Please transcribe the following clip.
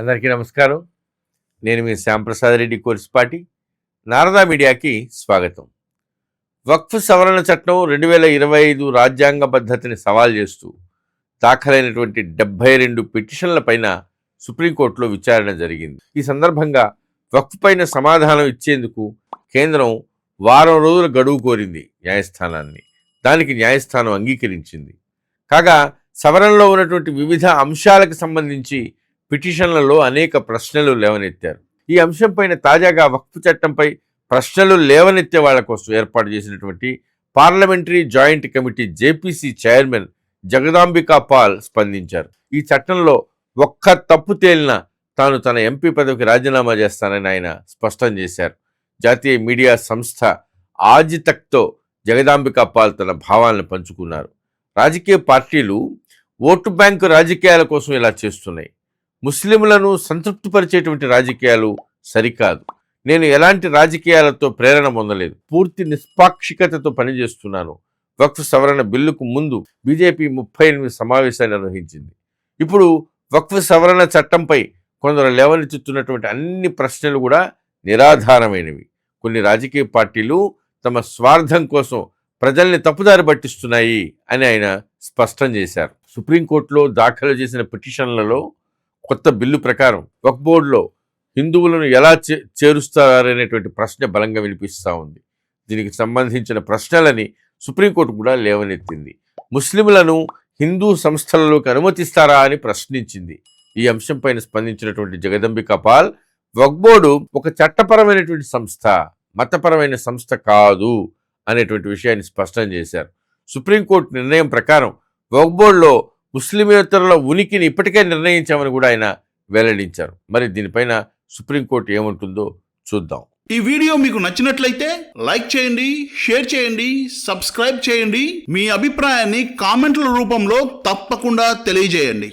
అందరికీ నమస్కారం. నేను మీ శ్యాంప్రసాద్ రెడ్డి కోర్సుపాటి నారదా మీడియాకి స్వాగతం. వక్ఫ్ సవరణ చట్టం రెండు వేల ఇరవై ఐదు రాజ్యాంగ పద్ధతిని సవాల్ చేస్తూ దాఖలైనటువంటి డెబ్బై రెండు పిటిషన్ల పైన సుప్రీంకోర్టులో విచారణ జరిగింది. ఈ సందర్భంగా వక్ఫ్ పైన సమాధానం ఇచ్చేందుకు కేంద్రం వారం రోజుల గడువు కోరింది న్యాయస్థానాన్ని. దానికి న్యాయస్థానం అంగీకరించింది. కాగా సవరణలో ఉన్నటువంటి వివిధ అంశాలకు సంబంధించి పిటిషన్లలో అనేక ప్రశ్నలు లేవనెత్తారు. ఈ అంశంపైన తాజాగా వక్ఫ్ చట్టంపై ప్రశ్నలు లేవనెత్తే వాళ్ళ కోసం ఏర్పాటు చేసినటువంటి parliamentary joint committee JPC chairman Jagadambika Pal స్పందించారు. ఈ చట్టంలో ఒక్క తప్పు తేలిన తాను తన ఎంపీ పదవికి రాజీనామా చేస్తానని ఆయన స్పష్టం చేశారు. జాతీయ మీడియా సంస్థ ఆజితక్తో జగదాంబికా పాల్ తన భావాలను పంచుకున్నారు. రాజకీయ పార్టీలు ఓటు బ్యాంకు రాజకీయాల కోసం ఇలా చేస్తున్నాయి. ముస్లింలను సంతృప్తిపరిచేటువంటి రాజకీయాలు సరికాదు. నేను ఎలాంటి రాజకీయాలతో ప్రేరణ పొందలేదు. పూర్తి నిష్పాక్షికతతో పనిచేస్తున్నాను. వక్ఫ్ సవరణ బిల్లుకు ముందు బీజేపీ ముప్పై ఎనిమిది సమావేశాన్ని నిర్వహించింది. ఇప్పుడు వక్ఫ్ సవరణ చట్టంపై కొందరు లేవనెత్తుతున్నటువంటి అన్ని ప్రశ్నలు కూడా నిరాధారమైనవి. కొన్ని రాజకీయ పార్టీలు తమ స్వార్థం కోసం ప్రజల్ని తప్పుదారి పట్టిస్తున్నాయి అని ఆయన స్పష్టం చేశారు. సుప్రీంకోర్టులో దాఖలు చేసిన పిటిషన్లలో కొత్త బిల్లు ప్రకారం వక్ బోర్డులో హిందువులను ఎలా చే చేరుస్తారనేటువంటి ప్రశ్న బలంగా వినిపిస్తూ ఉంది. దీనికి సంబంధించిన ప్రశ్నలని సుప్రీంకోర్టు కూడా లేవనెత్తింది. ముస్లింలను హిందూ సంస్థలలోకి అనుమతిస్తారా అని ప్రశ్నించింది. ఈ అంశంపైన స్పందించినటువంటి జగదంబిక పాల్ వక్బోర్డు ఒక చట్టపరమైనటువంటి సంస్థ మతపరమైన సంస్థ కాదు అనేటువంటి విషయాన్ని స్పష్టం చేశారు. సుప్రీంకోర్టు నిర్ణయం ప్రకారం వగ్బోర్డులో ముస్లిమేతరుల ఉనికిని ఇప్పటికే నిర్ణయించామని కూడా ఆయన వెల్లడించారు. మరి దీనిపైన సుప్రీంకోర్టు ఏముంటుందో చూద్దాం. ఈ వీడియో మీకు నచ్చినట్లయితే లైక్ చేయండి షేర్ చేయండి సబ్స్క్రైబ్ చేయండి. మీ అభిప్రాయాన్ని కామెంట్ల రూపంలో తప్పకుండా తెలియజేయండి.